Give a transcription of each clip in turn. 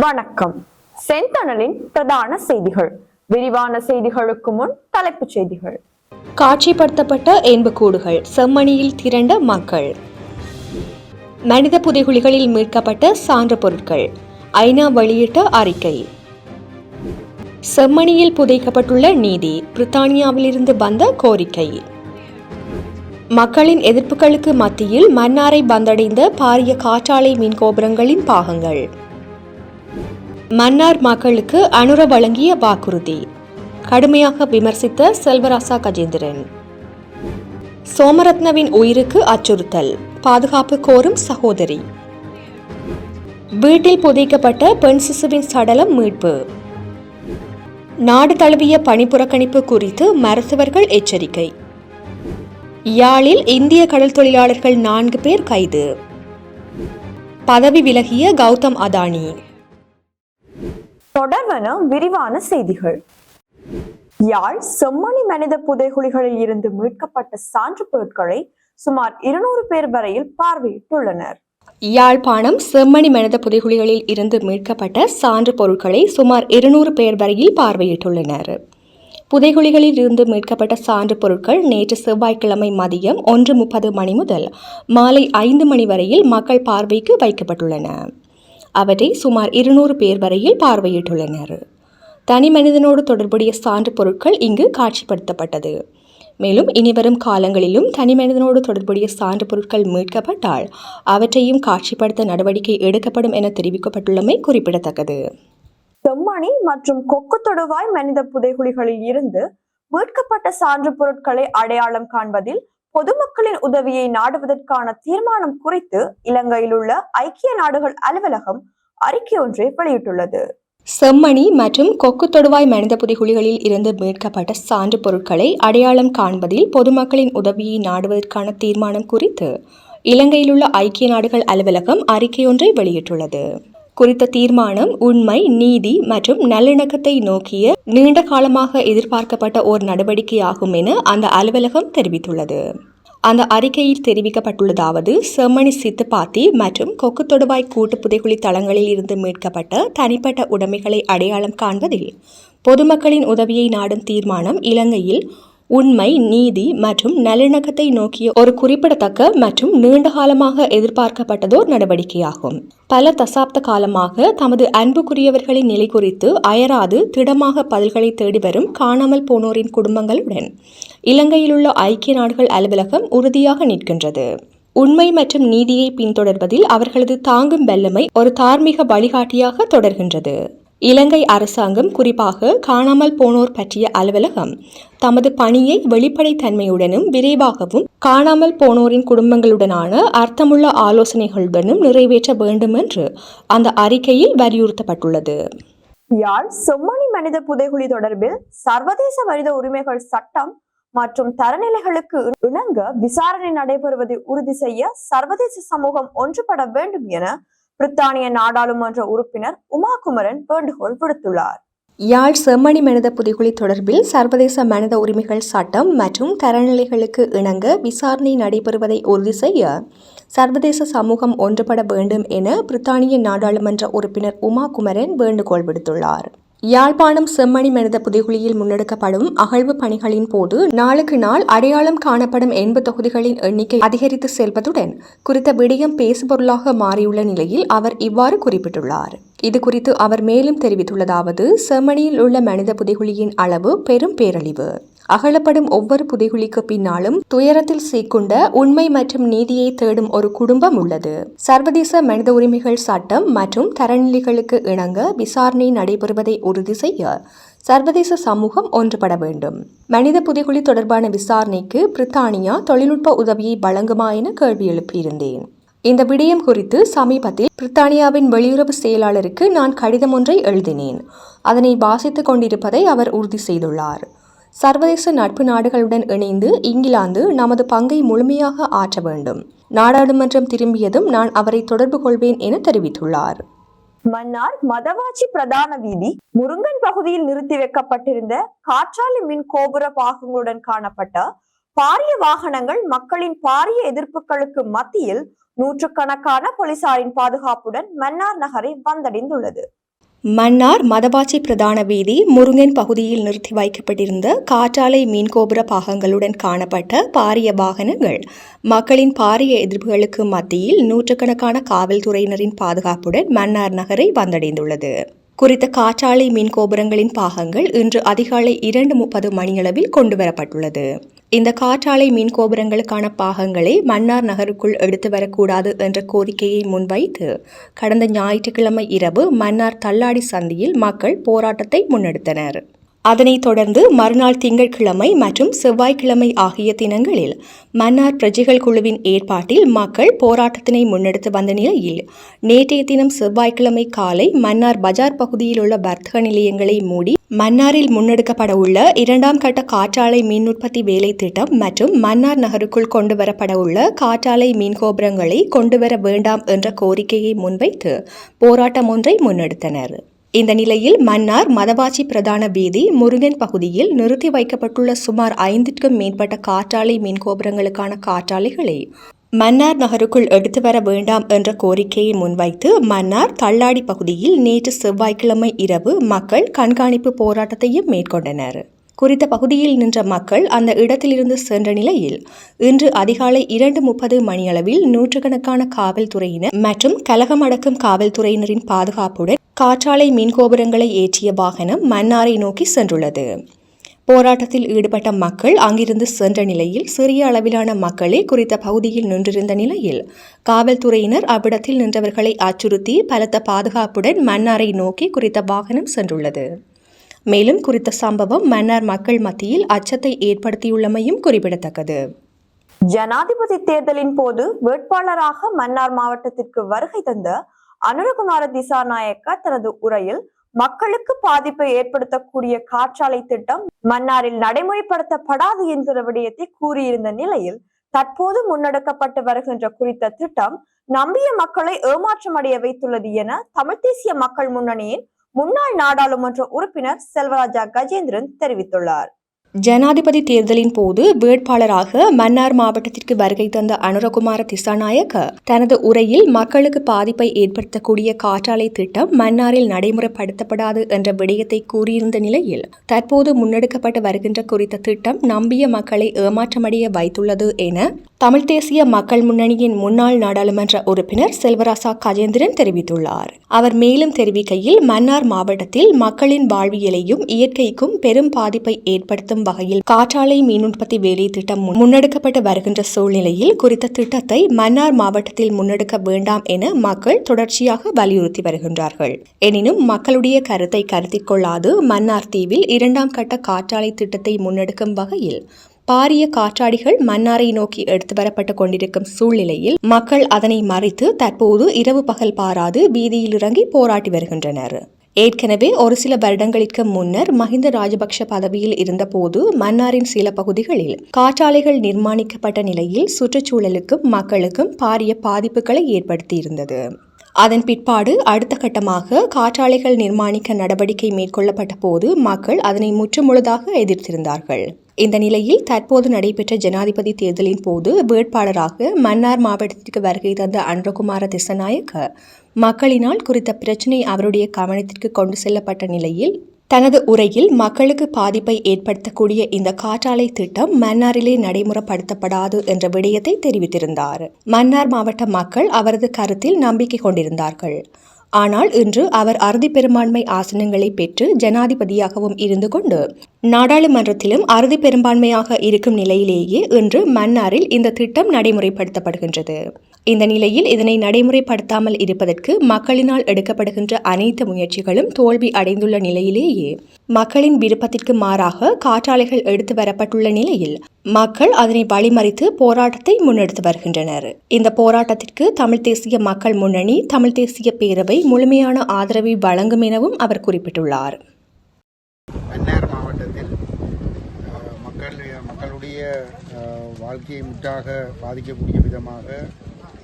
வணக்கம். செந்தணலின் பிரதான செய்திகள். விரிவான செய்திகளுக்கு முன் தலைப்புச் செய்திகள். காட்சிப்படுத்தப்பட்ட எண்புக்கூடுகள். செம்மணியில் திரண்ட மக்கள். மனித புதைகுழிகளில் மீட்கப்பட்ட சான்று பொருட்கள். ஐநா வெளியிட்ட அறிக்கை. செம்மணியில் புதைக்கப்பட்டுள்ள நீதி பிரித்தானியாவிலிருந்து வந்த கோரிக்கை. மக்களின் எதிர்ப்புகளுக்கு மத்தியில் மன்னாரை பந்தடைந்த பாரிய காற்றாலை மின் கோபுரங்களின் பாகங்கள். மன்னார் மக்களுக்கு அனுர வழங்கிய வாக்குறுதி. கடுமையாக விமர்சித்த செல்வராசா கஜேந்திரன். சோமரத்னவின் உயிருக்கு அச்சுறுத்தல் பாதுகாப்பு கோரும் சகோதரி. வீட்டில் புதைக்கப்பட்ட பெண் சிசுவின் சடலம் மீட்பு. நாடு தழுவிய பணிப்புறக்கணிப்பு குறித்து மருத்துவர்கள் எச்சரிக்கை. யாழில் இந்திய கடல் தொழிலாளர்கள் நான்கு பேர் கைது. பதவி விலகிய கௌதம் அதானி. தொடர்வன விரிவான செய்திகள். யாழ் செம்மணி மனித புதைகுழிகளில் இருந்து மீட்கப்பட்ட சான்று பொருட்களை சுமார் இருநூறு பேர் வரையில் பார்வையிட்டுள்ளனர். யாழ்ப்பாணம் செம்மணி மனித புதைகுழிகளில் இருந்து மீட்கப்பட்ட சான்று பொருட்களை சுமார் இருநூறு பேர் வரையில் பார்வையிட்டுள்ளனர். புதைகுழிகளில் இருந்து மீட்கப்பட்ட சான்று பொருட்கள் நேற்று செவ்வாய்க்கிழமை மதியம் ஒன்று முப்பது மணி முதல் மாலை ஐந்து மணி வரையில் மக்கள் பார்வைக்கு வைக்கப்பட்டுள்ளன. அவற்றை சுமார் இருநூறு பேர் வரையில் பார்வையிட்டுள்ளனர். தனி மனிதனோடு தொடர்புடைய சான்று பொருட்கள் இங்கு காட்சிப்படுத்தப்பட்டது. மேலும் இனிவரும் காலங்களிலும் தனி மனிதனோடு தொடர்புடைய சான்று பொருட்கள் மீட்கப்பட்டால் அவற்றையும் காட்சிப்படுத்த நடவடிக்கை எடுக்கப்படும் என தெரிவிக்கப்பட்டுள்ளமை குறிப்பிடத்தக்கது. செம்மணி மற்றும் கொக்கு தொடுவாய் மனித புதைகுழிகளில் இருந்து மீட்கப்பட்ட சான்று பொருட்களை அடையாளம் காண்பதில் பொதுமக்களின் உதவியை நாடுவதற்கான தீர்மானம் குறித்து இலங்கையில் உள்ள ஐக்கிய நாடுகள் அலுவலகம் அறிக்கை ஒன்றை வெளியிட்டுள்ளது. செம்மணி மற்றும் கொக்கு தொடுவாய் மனித புதைகுழிகளில் இருந்து மீட்கப்பட்ட சான்று பொருட்களை அடையாளம் காண்பதில் பொதுமக்களின் உதவியை நாடுவதற்கான தீர்மானம் குறித்து இலங்கையிலுள்ள ஐக்கிய நாடுகள் அலுவலகம் அறிக்கை ஒன்றை வெளியிட்டுள்ளது. குறித்த தீர்மானம் உண்மை நீதி மற்றும் நல்லிணக்கத்தை நோக்கிய நீண்ட காலமாக எதிர்பார்க்கப்பட்ட ஒரு நடவடிக்கையாகும் என அந்த அலுவலகம் தெரிவித்துள்ளது. அந்த அறிக்கையில் தெரிவிக்கப்பட்டுள்ளதாவது செம்மணி சித்துப்பாத்தி மற்றும் கொக்கு தொடுவாய் கூட்டு புதைகுழி தளங்களில் இருந்து மீட்கப்பட்ட தனிப்பட்ட உடைமைகளை அடையாளம் காண்பதில் பொதுமக்களின் உதவியை நாடும் தீர்மானம் இலங்கையில் உண்மை நீதி மற்றும் நல்லிணக்கத்தை நோக்கிய ஒரு குறிப்பிடத்தக்க மற்றும் நீண்டகாலமாக எதிர்பார்க்கப்பட்டதோர் நடவடிக்கையாகும். பல தசாப்த காலமாக தமது அன்புக்குரியவர்களின் நிலை குறித்து அயராது திடமாக பதில்களை தேடி வரும் காணாமல் போனோரின் குடும்பங்களுடன் இலங்கையிலுள்ள ஐக்கிய நாடுகள் அலுவலகம் உறுதியாக நிற்கின்றது. உண்மை மற்றும் நீதியை பின்தொடர்வதில் அவர்களது தாங்கும் வல்லமை ஒரு தார்மீக வழிகாட்டியாக தொடர்கின்றது. இலங்கை அரசாங்கம் குறிப்பாக காணாமல் போனோர் பற்றிய அலுவலகம் தமது பணியை வெளிப்படைத்தன்மையுடனும் விரைவாகவும் காணாமல் போனோரின் குடும்பங்களுடனான அர்த்தமுள்ள ஆலோசனைகளுடனும் நிறைவேற்ற வேண்டும் என்று அந்த அறிக்கையில் வலியுறுத்தப்பட்டுள்ளது. யாழ் செம்மணி மனித புதைகுழி தொடர்பில் சர்வதேச மனித உரிமைகள் சட்டம் மற்றும் தரநிலைகளுக்கு இணங்க விசாரணை நடைபெறுவதை உறுதி செய்ய சர்வதேச சமூகம் ஒன்றுபட வேண்டும் என பிரித்தானிய நாடாளுமன்ற உறுப்பினர் உமாகுமரன் வேண்டுகோள் விடுத்துள்ளார். யாழ் செம்மணி மனித புதைகுழி தொடர்பில் சர்வதேச மனித உரிமைகள் சட்டம் மற்றும் தரநிலைகளுக்கு இணங்க விசாரணை நடைபெறுவதை உறுதி செய்ய சர்வதேச சமூகம் ஒன்றுபட வேண்டும் என பிரித்தானிய நாடாளுமன்ற உறுப்பினர் உமா குமரன் வேண்டுகோள் விடுத்துள்ளார். யாழ்ப்பாணம் செம்மணி மனித புதைகுழியில் முன்னெடுக்கப்படும் அகழ்வு பணிகளின் போது நாளுக்கு நாள் அடையாளம் காணப்படும் எண்பு தொகுதிகளின் எண்ணிக்கை அதிகரித்து செல்வதுடன் குறித்த விடயம் பேசுபொருளாக மாறியுள்ள நிலையில் அவர் இவ்வாறு குறிப்பிட்டுள்ளார். இது குறித்து அவர் மேலும் தெரிவித்துள்ளதாவது செம்மணியில் உள்ள மனித புதைகுழியின் அளவு பெரும் பேரழிவு. அகலப்படும் ஒவ்வொரு புதைகுழிக்கு பின்னாலும் துயரத்தில் சீக்குண்ட உண்மை மற்றும் நீதியை தேடும் ஒரு குடும்பம் உள்ளது. சர்வதேச மனித உரிமைகள் சட்டம் மற்றும் தரநிலைகளுக்கு இணங்க விசாரணை நடைபெறுவதை உறுதி செய்ய சர்வதேச சமூகம் ஒன்றுபட வேண்டும். மனித புதைகுழி தொடர்பான விசாரணைக்கு பிரித்தானியா தொழில்நுட்ப உதவியை வழங்குமா என கேள்வி எழுப்பியிருந்தேன். இந்த விடயம் குறித்து சமீபத்தில் பிரித்தானியாவின் வெளியுறவு செயலாளருக்கு நான் கடிதம் ஒன்றை எழுதினேன். அதனை வாசித்துக் கொண்டிருப்பதை அவர் உறுதி செய்துள்ளார். சர்வதேச நட்பு நாடுகளுடன் இணைந்து இங்கிலாந்து நமது பங்கை முழுமையாக ஆற்ற வேண்டும். நாடாளுமன்றம் திரும்பியதும் நான் அவரை தொடர்பு கொள்வேன் என தெரிவித்துள்ளார். மன்னார் மதவாச்சி பிரதான வீதி முருங்கன் பகுதியில் நிறுத்தி வைக்கப்பட்டிருந்த காற்றாலை மின் கோபுர பாகங்களுடன் காணப்பட்ட பாரிய வாகனங்கள் மக்களின் பாரிய எதிர்ப்புகளுக்கு மத்தியில் நூற்றுக்கணக்கான போலீசாரின் பாதுகாப்புடன் மன்னார் நகரை வந்தடைந்துள்ளது. மன்னார் மதவாச்சி பிரதான வீதி முருங்கன் பகுதியில் நிறுத்தி வைக்கப்பட்டிருந்த காற்றாலை மீன்கோபுர பாகங்களுடன் காணப்பட்ட பாரிய வாகனங்கள். மக்களின் பாரிய எதிர்ப்புகளுக்கு மத்தியில் நூற்றுக்கணக்கான காவல்துறையினரின் பாதுகாப்புடன் மன்னார் நகரை வந்தடைந்துள்ளது. குறித்த காற்றாலை மின் கோபுரங்களின் பாகங்கள் இன்று அதிகாலை இரண்டு முப்பது மணியளவில் கொண்டுவரப்பட்டுள்ளது. இந்த காற்றாலை மின் கோபுரங்களுக்கான பாகங்களை மன்னார் நகருக்குள் எடுத்து வரக்கூடாது என்ற கோரிக்கையை முன்வைத்து கடந்த ஞாயிற்றுக்கிழமை இரவு மன்னார் தள்ளாடி சந்தியில் மக்கள் போராட்டத்தை முன்னெடுத்தனர். அதனைத் தொடர்ந்து மறுநாள் திங்கட்கிழமை மற்றும் செவ்வாய்க்கிழமை ஆகிய தினங்களில் மன்னார் பிரஜைகள் குழுவின் ஏற்பாட்டில் மக்கள் போராட்டத்தினை முன்னெடுத்து வந்த நிலையில் நேற்றைய தினம் செவ்வாய்க்கிழமை காலை மன்னார் பஜார் பகுதியில் உள்ள வர்த்தக நிலையங்களை மூடி மன்னாரில் முன்னெடுக்கப்பட உள்ள இரண்டாம் கட்ட காற்றாலை மீன் உற்பத்தி வேலை திட்டம் மற்றும் மன்னார் நகருக்குள் கொண்டுவரப்பட உள்ள காற்றாலை மீன் கோபுரங்களை கொண்டுவர வேண்டாம் என்ற கோரிக்கையை முன்வைத்து போராட்டம் ஒன்றை முன்னெடுத்தனர். இந்த நிலையில் மன்னார் மதவாச்சி பிரதான வீதி முருகன் பகுதியில் நிறுத்தி வைக்கப்பட்டுள்ள சுமார் ஐந்திற்கும் மேற்பட்ட காற்றாலை மின் கோபுரங்களுக்கான காற்றாலைகளை மன்னார் நகருக்குள் எடுத்து வர வேண்டாம் என்ற கோரிக்கையை முன்வைத்து மன்னார் தள்ளாடி பகுதியில் நேற்று செவ்வாய்க்கிழமை இரவு மக்கள் கண்காணிப்பு போராட்டத்தையும் மேற்கொண்டனர். குறித்த பகுதியில் நின்ற மக்கள் அந்த இடத்திலிருந்து சென்ற நிலையில் இன்று அதிகாலை இரண்டு முப்பது மணியளவில் நூற்றுக்கணக்கான காவல்துறையினர் மற்றும் கலகம் அடக்கும் காவல்துறையினரின் பாதுகாப்புடன் காற்றாலை மின் கோபுரங்களை ஏற்றிய வாகனம் மன்னாரை நோக்கி சென்றுள்ளது. போராட்டத்தில் ஈடுபட்ட மக்கள் அங்கிருந்து சென்ற நிலையில் சிறிய அளவிலான மக்களே குறித்த பகுதியில் நின்றிருந்த நிலையில் காவல்துறையினர் அவ்விடத்தில் நின்றவர்களை அச்சுறுத்தி பலத்த பாதுகாப்புடன் மன்னாரை நோக்கி குறித்த வாகனம் சென்றுள்ளது. மேலும் குறித்த சம்பவம் மன்னார் மக்கள் மத்தியில் அச்சத்தை ஏற்படுத்தியுள்ளமையும் குறிப்பிடத்தக்கது. ஜனாதிபதி தேர்தலின் போது வேட்பாளராக மன்னார் மாவட்டத்திற்கு வருகை தந்த அனுரகுமார திசாநாயக்க தனது உரையில் மக்களுக்கு பாதிப்பை ஏற்படுத்தக்கூடிய காற்றாலை திட்டம் மன்னாரில் நடைமுறைப்படுத்தப்படாது என்கிற விடயத்தை கூறியிருந்த நிலையில் தற்போது முன்னெடுக்கப்பட்டு வருகின்ற குறித்த திட்டம் நம்பிய மக்களை ஏமாற்றமடைய வைத்துள்ளது என தமிழ் தேசிய மக்கள் முன்னணியின் முன்னாள் நாடாளுமன்ற உறுப்பினர் செல்வராஜா கஜேந்திரன் தெரிவித்துள்ளார். ஜனாதிபதி தேர்தலின் போது வேட்பாளராக மன்னார் மாவட்டத்திற்கு வருகை தந்த அனுரகுமார திசாநாயக்க தனது உரையில் மக்களுக்கு பாதிப்பை ஏற்படுத்தக்கூடிய காற்றாலை திட்டம் மன்னாரில் நடைமுறைப்படுத்தப்படாது என்ற விடயத்தை கூறியிருந்த நிலையில் தற்போது முன்னெடுக்கப்பட்டு வருகின்ற குறித்த திட்டம் நம்பிய மக்களை ஏமாற்றமடைய வைத்துள்ளது என தமிழ் தேசிய மக்கள் முன்னணியின் முன்னாள் நாடாளுமன்ற உறுப்பினர் செல்வராசா கஜேந்திரன் தெரிவித்துள்ளார். அவர் மேலும் தெரிவிக்கையில் மன்னார் மாவட்டத்தில் மக்களின் வாழ்வியலையும் இயற்கைக்கும் பெரும் பாதிப்பை ஏற்படுத்தும் வகையில் காற்றாலை மீன் உற்பத்தி வேலை திட்டம் முன்னெடுக்கப்பட்டு வருகின்ற சூழ்நிலையில் குறித்த திட்டத்தை மன்னார் மாவட்டத்தில் முன்னெடுக்க வேண்டாம் என மக்கள் தொடர்ச்சியாக வலியுறுத்தி வருகின்றார்கள். எனினும் மக்களுடைய கருத்தை கருத்தில் கொள்ளாது மன்னார் தீவில் இரண்டாம் கட்ட காற்றாலை திட்டத்தை முன்னெடுக்கும் வகையில் பாரிய காற்றாடிகள் மன்னாரை நோக்கி எடுத்து வரப்பட்டு கொண்டிருக்கும் சூழ்நிலையில் மக்கள் அதனை மறைத்து தற்போது இரவு பகல் பாராது வீதியில் இறங்கி போராட்டி வருகின்றனர். ஏற்கனவே ஒரு சில வருடங்களுக்கு முன்னர் மஹிந்த ராஜபக்ஷ பதவியில் இருந்தபோது மன்னாரின் சில பகுதிகளில் காற்றாலைகள் நிர்மாணிக்கப்பட்ட நிலையில் சுற்றுச்சூழலுக்கும் மக்களுக்கும் பாரிய பாதிப்புகளை ஏற்படுத்தியிருந்தது. அதன் பிற்பாடு அடுத்த கட்டமாக காற்றாலைகள் நிர்மாணிக்க நடவடிக்கை மேற்கொள்ளப்பட்ட போது மக்கள் அதனை முற்றுமுழுதாக எதிர்த்திருந்தார்கள். இந்த நிலையில் தற்போது நடைபெற்ற ஜனாதிபதி தேர்தலின் போது வேட்பாளராக மன்னார் மாவட்டத்திற்கு வருகை தந்த அன்றகுமார திசநாயக்க மக்களினால் குறித்த பிரச்சினை அவருடைய கவனத்திற்கு கொண்டு செல்லப்பட்ட நிலையில் தனது உரையில் மக்களுக்கு பாதிப்பை ஏற்படுத்தக்கூடிய இந்த காற்றாலை திட்டம் மன்னாரிலே நடைமுறைப்படுத்தப்படாது என்ற விடயத்தை தெரிவித்திருந்தார். மன்னார் மாவட்ட மக்கள் அவரது கருத்தில் நம்பிக்கை கொண்டிருந்தார்கள். ஆனால் இன்று அவர் அறுதி பெரும்பான்மை ஆசனங்களை பெற்று ஜனாதிபதியாகவும் இருந்து கொண்டு நாடாளுமன்றத்திலும் அறுதி பெரும்பான்மையாக இருக்கும் நிலையிலேயே இன்று மன்னாரில் இந்த திட்டம் நடைமுறைப்படுத்தப்படுகின்றது. இந்த நிலையில் இதனை நடைமுறைப்படுத்தாமல் இருப்பதற்கு மக்களினால் எடுக்கப்படுகின்ற அனைத்து முயற்சிகளும் தோல்வி அடைந்துள்ள நிலையிலேயே மக்களின் விருப்பத்திற்கு மாறாக காற்றாலைகள் எடுத்து வரப்பட்டுள்ள நிலையில் மக்கள் அதனை வழிமறித்து போராட்டத்தை முன்னெடுத்து வருகின்றனர். இந்த போராட்டத்திற்கு தமிழ் தேசிய மக்கள் முன்னணி தமிழ் தேசிய பேரவை முழுமையான ஆதரவை வழங்கும் எனவும் அவர் குறிப்பிட்டுள்ளார். மாவட்டத்தில் மக்கள் மக்களுடைய வாழ்க்கையை முற்றாக பாதிக்கக்கூடிய விதமாக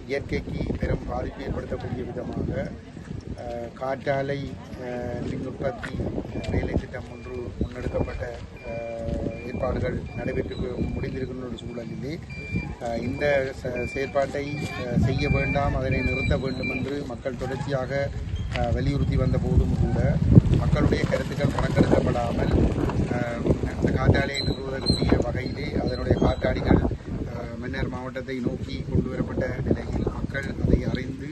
இயற்கைக்கு பெரும் பாதிப்பு ஏற்படுத்தக்கூடிய விதமாக காற்றாலை மின் உற்பத்தி வேலை திட்டம் ஒன்று முன்னெடுக்கப்பட்ட ஏற்பாடுகள் நடைபெற்று முடிந்திருக்கின்ற சூழலிலே இந்த செயற்பாட்டை செய்ய வேண்டாம் அதனை நிறுத்த வேண்டும் என்று மக்கள் தொடர்ச்சியாக வலியுறுத்தி வந்த போதும் கூட மக்களுடைய கருத்துக்கள் கணக்கெடுக்கப்படாமல் அந்த இந்த காற்றாலையை நிறுவுவதற்குரிய வகையிலே அதனுடைய காற்றாடிகள் பின்னர் மாவட்டத்தை நோக்கி கொண்டு வரப்பட்ட நிலையில் மக்கள் அதை அறிந்து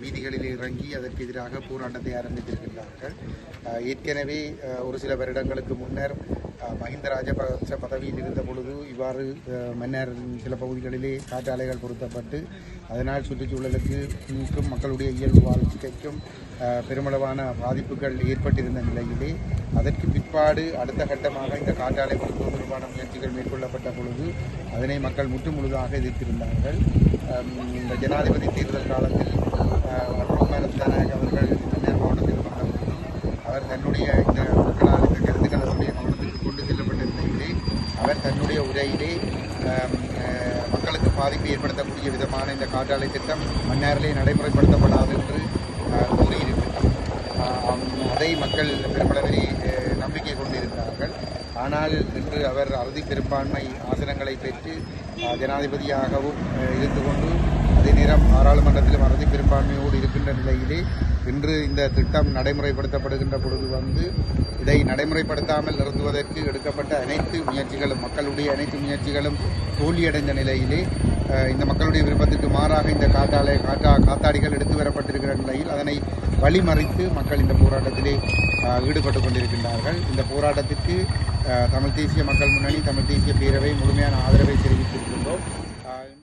வீதிகளில் இறங்கி அதற்கு எதிராக போராட்டத்தை ஆரம்பித்திருக்கின்றார்கள். ஏற்கனவே ஒரு சில வருடங்களுக்கு முன்னர் மஹிந்த ராஜபக்ச பதவியில் இருந்த பொழுது இவ்வாறு மன்னர் சில பகுதிகளிலே காற்றாலைகள் பொருத்தப்பட்டு அதனால் சுற்றுச்சூழலுக்கு மக்களுடைய இயல்பு வாழ்க்கைக்கும் பெருமளவான பாதிப்புகள் ஏற்பட்டிருந்த நிலையிலே அதற்கு பிற்பாடு அடுத்த கட்டமாக இந்த காற்றாலை மருத்துவம் தொடர்பான முயற்சிகள் மேற்கொள்ளப்பட்ட பொழுது அதனை மக்கள் முற்று முழுதாக எதிர்த்திருந்தார்கள் இந்த ஜனாதிபதி தேர்தல் காலத்தில் ரோமரத்தனாக அவர்கள் மன்னர் மாவட்டத்தில் வந்த அவர் தன்னுடைய இந்த மக்களால் இந்த கருத்துக்கள் அவருடைய கொண்டு செல்லப்பட்ட நிலையிலே அவர் தன்னுடைய உரையிலே மக்களுக்கு பாதிப்பு ஏற்படுத்தக்கூடிய விதமான இந்த காற்றாலை திட்டம் மன்னாரிலே நடைமுறைப்படுத்தப்படாது என்று கூறியிருக்கிறார். அதை மக்கள் பெருமளவிலே ஆனால் இன்று அவர் அறுதி பெரும்பான்மை ஆசனங்களை பெற்று ஜனாதிபதியாகவும் இருந்து கொண்டு அதே நேரம் பாராளுமன்றத்திலும் அறுதி பெரும்பான்மையோடு இருக்கின்ற நிலையிலே இன்று இந்த திட்டம் நடைமுறைப்படுத்தப்படுகின்ற பொழுது வந்து இதை நடைமுறைப்படுத்தாமல் நிறுத்துவதற்கு எடுக்கப்பட்ட அனைத்து முயற்சிகளும் மக்களுடைய அனைத்து முயற்சிகளும் தோல்வியடைந்த நிலையிலே இந்த மக்களுடைய விருப்பத்திற்கு மாறாக இந்த காற்றாலை காற்றா காத்தாடிகள் எடுத்து வரப்பட்டிருக்கிற நிலையில் அதனை வழிமறித்து மக்கள் இந்த போராட்டத்திலே ஈடுபட்டு கொண்டிருக்கின்றார்கள். இந்த போராட்டத்திற்கு தமிழ் தேசிய மக்கள் முன்னணி தமிழ் தேசிய பேரவை முழுமையான ஆதரவை தெரிவித்திருக்கின்றோம்.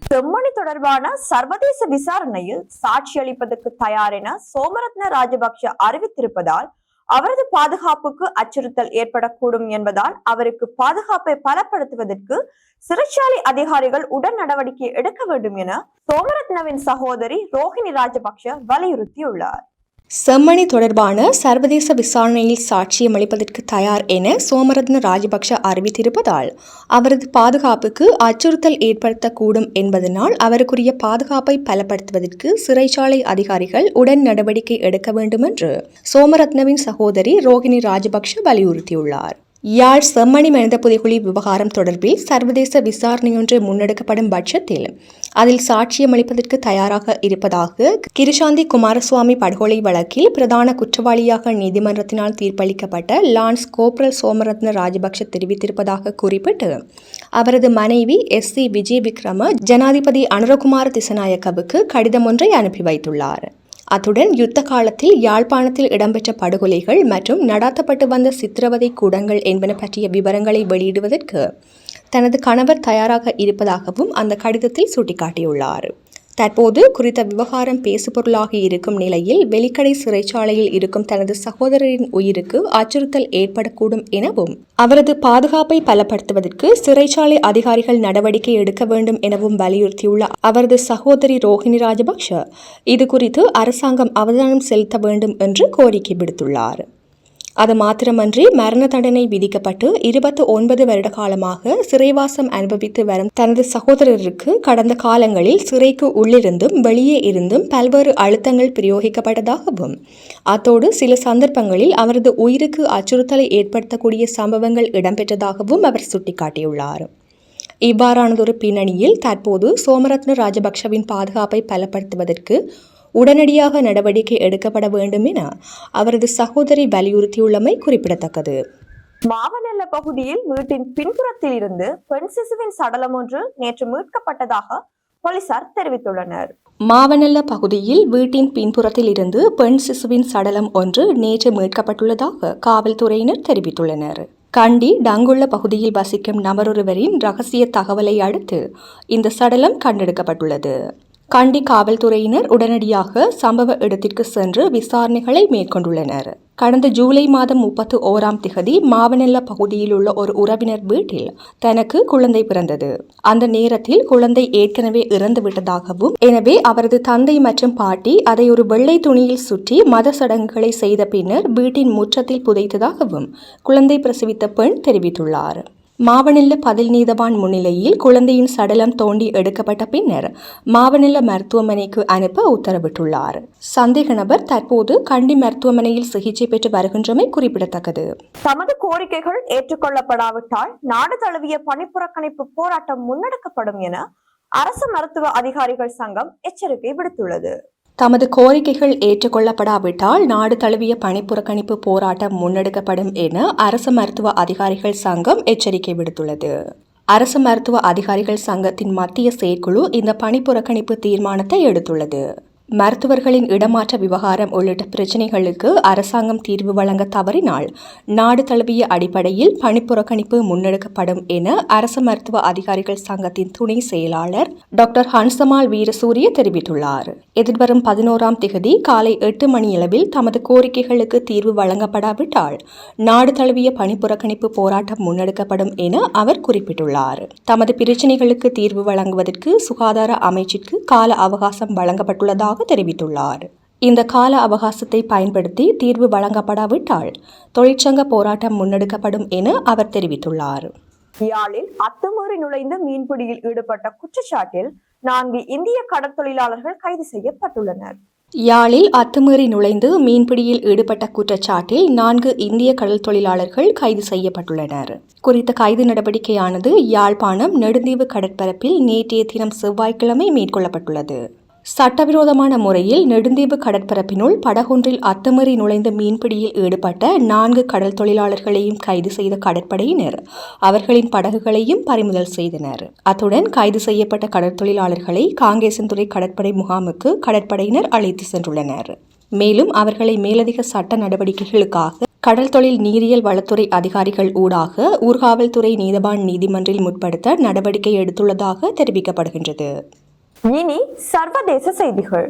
செம்மணி தொடர்பான சர்வதேச விசாரணையில் சாட்சி அளிப்பதற்கு தயார் என சோமரத்ன ராஜபக்ஷ அறிவித்திருப்பதால் அவரது பாதுகாப்புக்கு அச்சுறுத்தல் ஏற்படக்கூடும் என்பதால் அவருக்கு பாதுகாப்பை பலப்படுத்துவதற்கு சிறைச்சாலை அதிகாரிகள் உடன் நடவடிக்கை எடுக்க வேண்டும் என சோமரத்னவின் சகோதரி ரோஹிணி ராஜபக்ஷ வலியுறுத்தியுள்ளார். செம்மணி தொடர்பான சர்வதேச விசாரணையில் சாட்சியம் அளிப்பதற்கு தயார் என சோமரத்ன ராஜபக்ஷ அறிவித்திருப்பதால் அவரது பாதுகாப்புக்கு அச்சுறுத்தல் ஏற்படுத்தக்கூடும் என்பதனால் அவருக்குரிய பாதுகாப்பை பலப்படுத்துவதற்கு சிறைச்சாலை அதிகாரிகள் உடன் நடவடிக்கை எடுக்க வேண்டும் என்று சோமரத்னவின் சகோதரி ரோகிணி ராஜபக்ஷ வலியுறுத்தியுள்ளார். யாழ் செம்மணி மனித புதைகுழி விவகாரம் தொடர்பில் சர்வதேச விசாரணையொன்று முன்னெடுக்கப்படும் பட்சத்தில் அதில் சாட்சியம் அளிப்பதற்கு தயாராக இருப்பதாக கிருஷாந்தி குமாரசுவாமி படுகொலை வழக்கில் பிரதான குற்றவாளியாக நீதிமன்றத்தினால் தீர்ப்பளிக்கப்பட்ட லான்ஸ் கோப்ரல் சோமரத்ன ராஜபக்ஷ தெரிவித்திருப்பதாக குறிப்பிட்டு அவரது மனைவி எஸ் சி விஜய் விக்ரம ஜனாதிபதி அனுரகுமார திசநாயக்கவுக்கு கடிதம் ஒன்றை அனுப்பி வைத்துள்ளார். அத்துடன் யுத்த காலத்தில் யாழ்ப்பாணத்தில் இடம்பெற்ற படுகொலைகள் மற்றும் நடாத்தப்பட்டு வந்த சித்திரவதை கூடங்கள் என்பன பற்றிய விவரங்களை வெளியிடுவதற்கு தனது கணவர் தயாராக இருப்பதாகவும் அந்த கடிதத்தில் சுட்டிக்காட்டியுள்ளார். தற்போது குறித்த விவகாரம் பேசுபொருளாகி இருக்கும் நிலையில் வெலிக்கடை சிறைச்சாலையில் இருக்கும் தனது சகோதரரின் உயிருக்கு அச்சுறுத்தல் ஏற்படக்கூடும் எனவும் அவரது பாதுகாப்பை பலப்படுத்துவதற்கு சிறைச்சாலை அதிகாரிகள் நடவடிக்கை எடுக்க வேண்டும் எனவும் வலியுறுத்தியுள்ள அவரது சகோதரி ரோஹிணி ராஜபக்ஷ இது குறித்து அரசாங்கம் அவதானம் செலுத்த வேண்டும் என்று கோரிக்கை விடுத்துள்ளார். அது மாத்திரமன்றி மரண தண்டனை விதிக்கப்பட்டு இருபத்தி ஒன்பது வருட காலமாக சிறைவாசம் அனுபவித்து வரும் தனது சகோதரருக்கு கடந்த காலங்களில் சிறைக்கு உள்ளிருந்தும் வெளியே இருந்தும் பல்வேறு அழுத்தங்கள் பிரயோகிக்கப்பட்டதாகவும் அத்தோடு சில சந்தர்ப்பங்களில் அவரது உயிருக்கு அச்சுறுத்தலை ஏற்படுத்தக்கூடிய சம்பவங்கள் இடம்பெற்றதாகவும் அவர் சுட்டிக்காட்டியுள்ளார். இவ்வாறானதொரு பின்னணியில் தற்போது சோமரத்ன ராஜபக்ஷவின் பாதுகாப்பை பலப்படுத்துவதற்கு உடனடியாக நடவடிக்கை எடுக்கப்பட வேண்டும் என அவரது சகோதரி வலியுறுத்தியுள்ளமை குறிப்பிடத்தக்கது. மாவனல்ல பகுதியில் வீட்டின் பின்புறத்தில் இருந்து பெண் சிசுவின் சடலம் ஒன்று நேற்று மீட்கப்பட்டதாக போலீசார் தெரிவித்துள்ளனர். மாவனல்ல பகுதியில் வீட்டின் பின்புறத்தில் இருந்து பெண் சிசுவின் சடலம் ஒன்று நேற்று மீட்கப்பட்டுள்ளதாக காவல்துறையினர் தெரிவித்துள்ளனர். கண்டி டங்குள்ள பகுதியில் வசிக்கும் நபரொருவரின் ரகசிய தகவலை அடுத்து இந்த சடலம் கண்டெடுக்கப்பட்டுள்ளது. கண்டி காவல்துறையினர் உடனடியாக சம்பவ இடத்திற்கு சென்று விசாரணைகளை மேற்கொண்டுள்ளனர். கடந்த ஜூலை மாதம் முப்பத்து ஓராம் திகதி மாவனெல்ல பகுதியில் உள்ள ஒரு உறவினர் வீட்டில் தனக்கு குழந்தை பிறந்தது. அந்த நேரத்தில் குழந்தை ஏற்கனவே இறந்து விட்டதாகவும் எனவே அவரது தந்தை மற்றும் பாட்டி அதை ஒரு வெள்ளை துணியில் சுற்றி மத சடங்குகளை செய்த பின்னர் வீட்டின் முற்றத்தில் புதைத்ததாகவும் குழந்தை பிரசவித்த பெண் தெரிவித்துள்ளார். மாவனில்ல பதில் நீதவான் முன்னிலையில் குழந்தையின் சடலம் தோண்டி எடுக்கப்பட்ட பின்னர் மாவனில்ல மருத்துவமனைக்கு அனுப்ப உத்தரவிட்டுள்ளார். சந்தேக நபர் தற்போது கண்டி மருத்துவமனையில் சிகிச்சை பெற்று வருகின்றமை குறிப்பிடத்தக்கது. தமது கோரிக்கைகள் ஏற்றுக்கொள்ளப்படாவிட்டால் நாடு தழுவிய பணிப்புறக்கணிப்பு போராட்டம் முன்னெடுக்கப்படும் என அரசு மருத்துவ அதிகாரிகள் சங்கம் எச்சரிக்கை விடுத்துள்ளது. தமது கோரிக்கைகள் ஏற்றுக்கொள்ளப்படாவிட்டால் நாடு தழுவிய பணிப்புறக்கணிப்பு போராட்டம் முன்னெடுக்கப்படும் என அரசு மருத்துவ அதிகாரிகள் சங்கம் எச்சரிக்கை விடுத்துள்ளது. அரசு மருத்துவ அதிகாரிகள் சங்கத்தின் மத்திய செயற்குழு இந்த பணிப்புறக்கணிப்பு தீர்மானத்தை எடுத்துள்ளது. மருத்துவர்களின் இடமாற்ற விவகாரம் உள்ளிட்ட பிரச்சினைகளுக்கு அரசாங்கம் தீர்வு வழங்க தவறினால் நாடு தழுவிய அடிப்படையில் பணிப்புறக்கணிப்பு முன்னெடுக்கப்படும் என அரசு மருத்துவ அதிகாரிகள் சங்கத்தின் துணை செயலாளர் டாக்டர் ஹன்சமால் வீரசூரிய தெரிவித்துள்ளார். எதிர்வரும் பதினோராம் திகதி காலை எட்டு மணியளவில் தமது கோரிக்கைகளுக்கு தீர்வு வழங்கப்படாவிட்டால் நாடு தழுவிய பணிப்புறக்கணிப்பு போராட்டம் முன்னெடுக்கப்படும் என அவர் குறிப்பிட்டுள்ளார். தமது பிரச்சினைகளுக்கு தீர்வு வழங்குவதற்கு சுகாதார அமைச்சிற்கு கால அவகாசம் வழங்கப்பட்டுள்ளதாக தெரிவித்துள்ளார். இந்த கால அவகாசத்தை பயன்படுத்தி தீர்வு வழங்கப்படாவிட்டால் தொழிற்சங்க போராட்டம் முன்னெடுக்கப்படும் என அவர் தெரிவித்துள்ளார். யாழில் அத்துமீறி நுழைந்து மீன்பிடியில் ஈடுபட்ட குற்றச்சாட்டில் நான்கு இந்திய கடற்தொழிலாளர்கள் கைது செய்யப்பட்டுள்ளனர். யாழில் அத்துமீறி நுழைந்து மீன்பிடியில் ஈடுபட்ட குற்றச்சாட்டில் நான்கு இந்திய கடல் தொழிலாளர்கள் கைது செய்யப்பட்டுள்ளனர். குறித்த கைது நடவடிக்கையானது யாழ்ப்பாணம் நெடுந்தீவு கடற்பரப்பில் நேற்றைய தினம் செவ்வாய்க்கிழமை மேற்கொள்ளப்பட்டுள்ளது. சட்டவிரோதமான முறையில் நெடுந்தீவு கடற்பரப்பினுள் படகொன்றில் அத்துமீறி நுழைந்த மீன்பிடியில் ஈடுபட்ட நான்கு கடல் தொழிலாளர்களையும் கைது செய்த கடற்படையினர் அவர்களின் படகுகளையும் பறிமுதல் செய்தனர். அத்துடன் கைது செய்யப்பட்ட கடற்தொழிலாளர்களை காங்கேசன்துறை கடற்படை முகாமுக்கு கடற்படையினர் அழைத்து சென்றுள்ளனர். மேலும் அவர்களை மேலதிக சட்ட நடவடிக்கைகளுக்காக கடல் தொழில் நீரியல் வளத்துறை அதிகாரிகள் ஊடாக ஊர்காவல்துறை நீதவான் நீதிமன்றில் முற்படுத்த நடவடிக்கை எடுத்துள்ளதாக தெரிவிக்கப்படுகின்றது. இனி சர்வதேச செய்திகள்.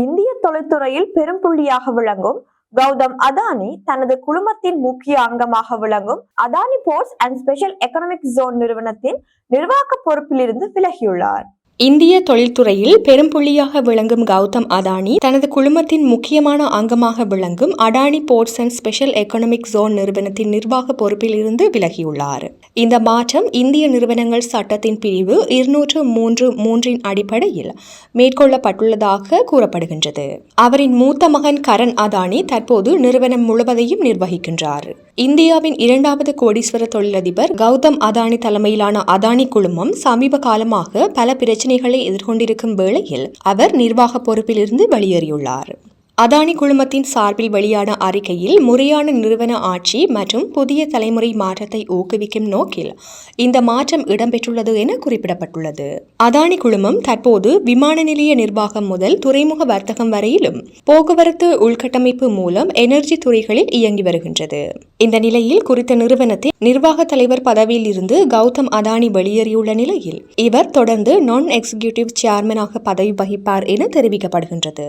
இந்திய தொழில்துறையில் பெரும் புள்ளியாக விளங்கும் கௌதம் அதானி தனது குழுமத்தின் முக்கிய அங்கமாக விளங்கும் Adani ports and special economic zone நிறுவனத்தின் நிர்வாக பொறுப்பிலிருந்து விலகியுள்ளார். இந்திய தொழில்துறையில் பெரும்புள்ளியாக விளங்கும் கௌதம் அதானி தனது குழுமத்தின் முக்கியமான அங்கமாக விளங்கும் Adani ports and special economic zone நிறுவனத்தின் நிர்வாக பொறுப்பில் இருந்து விலகியுள்ளார். இந்த மாற்றம் இந்திய நிறுவனங்கள் சட்டத்தின் பிரிவு இருநூற்று மூன்று மூன்றின் அடிப்படையில் மேற்கொள்ளப்பட்டுள்ளதாக கூறப்படுகின்றது. அவரின் மூத்த மகன் கரண் அதானி தற்போது நிறுவனம் முழுவதையும் நிர்வகிக்கின்றார். இந்தியாவின் இரண்டாவது கோடீஸ்வர தொழிலதிபர் கௌதம் அதானி தலைமையிலான அதானி குழுமம் சமீப காலமாக பல பிரச்சனைகளை எதிர்கொண்டிருக்கும் வேளையில் அவர் நிர்வாக பொறுப்பிலிருந்து வெளியேறியுள்ளார். அதானி குழுமத்தின் சார்பில் வெளியான அறிக்கையில் முறையான நிறுவன ஆட்சி மற்றும் புதிய தலைமுறை மாற்றத்தை ஊக்குவிக்கும் நோக்கில் இந்த மாற்றம் இடம்பெற்றுள்ளது என குறிப்பிடப்பட்டுள்ளது. அதானி குழுமம் தற்போது விமான நிலைய நிர்வாகம் முதல் துறைமுக வர்த்தகம் வரையிலும் போக்குவரத்து உள்கட்டமைப்பு மூலம் எனர்ஜி துறைகளில் இயங்கி வருகின்றது. இந்த நிலையில் குறித்த நிறுவனத்தின் நிர்வாக தலைவர் பதவியில் இருந்து கௌதம் அதானி வெளியேறியுள்ள நிலையில் இவர் தொடர்ந்து நான் எக்ஸிகியூட்டிவ் சேர்மனாக பதவி வகிப்பார் என தெரிவிக்கப்படுகின்றது.